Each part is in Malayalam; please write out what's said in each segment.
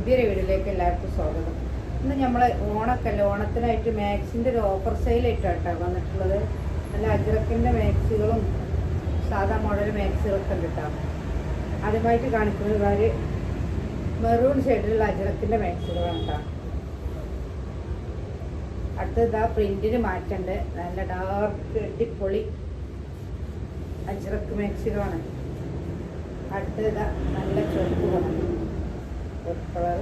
പുതിയൊരു വീഡിയോയിലേക്ക് എല്ലാവർക്കും സ്വാഗതം. ഇന്ന് നമ്മൾ ഓണക്കല്ല ഓണത്തിനായിട്ട് മാക്സിന്റെ ഒരു ഓഫർ സെയിലായിട്ടാണ് വന്നിട്ടുള്ളത്. നല്ല അജ്രക്കിന്റെ മാക്സുകളും സാധാ മോഡൽ മാക്സുകളൊക്കെ കേട്ടോ ആദ്യമായിട്ട് കാണിക്കുന്നത് ഒരു മെറൂൺ ഷെയ്ഡിലുള്ള അജ്രക്കിന്റെ മാക്സുകളാണ് കേട്ടോ അടുത്തത് ആ പ്രിന്റിന് മാറ്റണ്ട്. നല്ല ഡാർക്ക് അടിപൊളി അജ്രക്ക് മാക്സുകളാണ്. അടുത്തത് നല്ല ചുവപ്പ് റെഡ് കളർ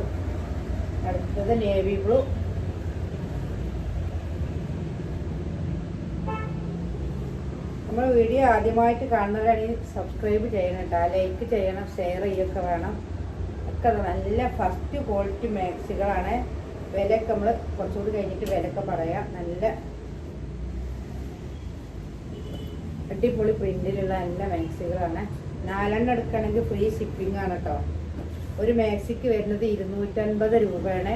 അടുത്തത് നേവി ബ്ലൂ നമ്മൾ വീഡിയോ ആദ്യമായിട്ട് കാണുന്നവരാണെങ്കിൽ സബ്സ്ക്രൈബ് ചെയ്യണം കേട്ടോ ലൈക്ക് ചെയ്യണം ഷെയർ ചെയ്യൊക്കെ വേണം. ഒക്കെ നല്ല ഫസ്റ്റ് ക്വാളിറ്റി മാക്സികളാണ് വിലയൊക്കെ നമ്മൾ കുറച്ചുകൂടി കഴിഞ്ഞിട്ട് വിലയൊക്കെ പറയാം. നല്ല അടിപൊളി പ്രിന്റിലുള്ള നല്ല മാക്സികളാണ് നാലെണ്ണം എടുക്കുകയാണെങ്കിൽ ഫ്രീ ഷിപ്പിംഗ് ആണ് കേട്ടോ ഒരു മാക്സിക്ക് വരുന്നത് ഇരുന്നൂറ്റൻപത് രൂപയാണ്.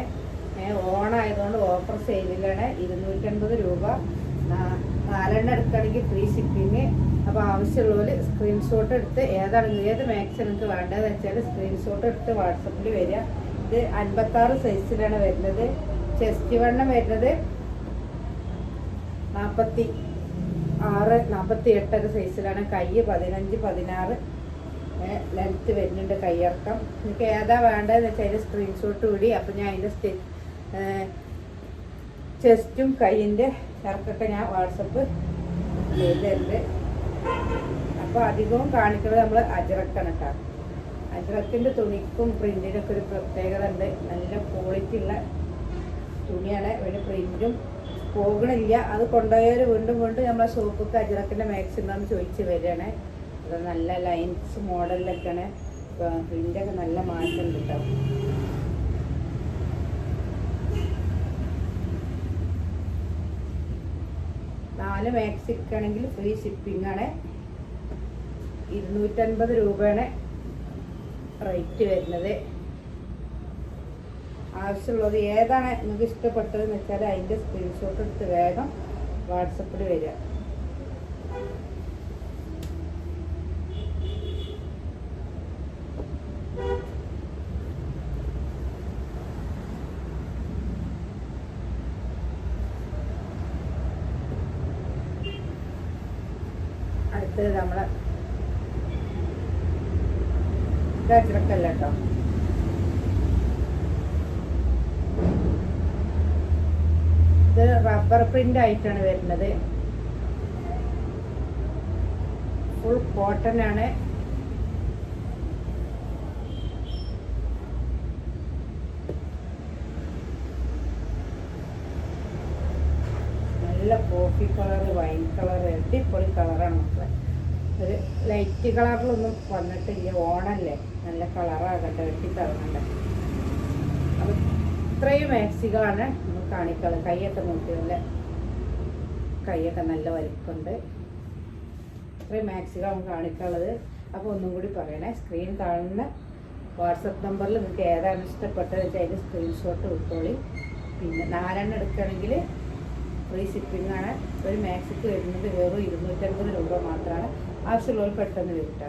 ഓണായതുകൊണ്ട് ഓഫർ സെയിലിലാണ് ഇരുന്നൂറ്റൻപത് രൂപ. നാലെണ്ണം എടുക്കുകയാണെങ്കിൽ ഫ്രീ ഷിപ്പിംഗ് അപ്പോൾ ആവശ്യമുള്ളവർ സ്ക്രീൻഷോട്ട് എടുത്ത് ഏതാണ് ഏത് മാക്സ് നിങ്ങൾക്ക് വേണ്ടതെന്ന് വെച്ചാൽ സ്ക്രീൻഷോട്ട് എടുത്ത് വാട്സപ്പിൽ വരിക. ഇത് അൻപത്താറ് സൈസിലാണ് വരുന്നത്. ചെസ്റ്റ് വണ്ണം വരുന്നത് നാൽപ്പത്തി ആറ് നാൽപ്പത്തി എട്ടൊക്കെ സൈസിലാണ് കൈ പതിനഞ്ച് പതിനാറ്. ലെങ്ത്ത് വരുന്നുണ്ട് കയ്യിറക്കം നിങ്ങൾക്ക് ഏതാ വേണ്ടതെന്ന് വെച്ചാൽ അതിന്റെ സ്ക്രീൻഷോട്ട് കൂടി അപ്പം ഞാൻ അതിന്റെ സ്റ്റെ ചെസ്റ്റും കൈയിന്റെ ഇറക്കൊക്കെ ഞാൻ വാട്സപ്പ് ചെയ്തിട്ടുണ്ട്. അപ്പോൾ അധികവും കാണിക്കുന്നത് നമ്മൾ അജറക്കാണ് കേട്ടോ. അജറക്കിന്റെ തുണിക്കും പ്രിന്റിനൊക്കെ ഒരു പ്രത്യേകത ഉണ്ട്. നല്ല ക്വാളിറ്റി ഉള്ള തുണിയാണ്. ഒരു പ്രിന്റും പോകണില്ല. അത് കൊണ്ടുപോയവർ വീണ്ടും വീണ്ടും നമ്മളെ ഷോപ്പൊക്കെ അജറക്കിന്റെ മാക്സിമം ചോദിച്ച് വരികയാണ് അത് നല്ല ലൈൻസ് മോഡലിലൊക്കെയാണ് പ്രിന്റൊക്കെ നല്ല മാറ്റം കേട്ടോ നാല് മാക്സിക്കാണെങ്കിൽ ഫ്രീ ഷിപ്പിംഗ് ആണ്. ഇരുന്നൂറ്റൻപത് രൂപയാണ് റേറ്റ് വരുന്നത്. ആവശ്യമുള്ളത് ഏതാണ് നിങ്ങൾക്ക് ഇഷ്ടപ്പെട്ടതെന്ന് വെച്ചാൽ അതിന്റെ സ്ക്രീൻഷോട്ട് എടുത്ത് വേഗം വാട്സപ്പിൽ വരിക. അടുത്തത് നമ്മളെ ഗജറക്കല്ല കേട്ടോ. ഇത് റബ്ബർ പ്രിന്റ് ആയിട്ടാണ് വരുന്നത്. ഫുൾ കോട്ടൺ ആണ്. നല്ല കോഫി കളർ വൈൻ കളർ അടിപൊളി കളറാണ് ഒരു ലൈറ്റ് കളറിലൊന്നും വന്നിട്ടില്ല. ഓണല്ലേ? നല്ല കളറാകട്ടെ വെട്ടിത്തറങ്ങണ്ട അപ്പം ഇത്രയും മാക്സികളാണ് നമ്മൾ കാണിക്കുന്നത് കൈയൊക്കെ നോക്കി നല്ല കൈയൊക്കെ നല്ല വലുപ്പുണ്ട്. ഇത്രയും മാക്സികളാണ് കാണിക്കുള്ളത് അപ്പോൾ ഒന്നും കൂടി പറയണേ. സ്ക്രീൻ കാണുന്ന വാട്സപ്പ് നമ്പറിൽ നിങ്ങൾക്ക് ഏതാണ് ഇഷ്ടപ്പെട്ടത് വെച്ചാൽ അതിന്റെ സ്ക്രീൻഷോട്ട് വിട്ടോളി പിന്നെ നാലെണ്ണം എടുക്കുകയാണെങ്കിൽ ഫ്രീ ഷിപ്പിംഗ് ആണ്. ഒരു മാക്സിക്ക് വരുന്നത് വെറും ഇരുന്നൂറ്റൻപത് രൂപ മാത്രമാണ് అసలు వదిలిపెట్టని పెట్ట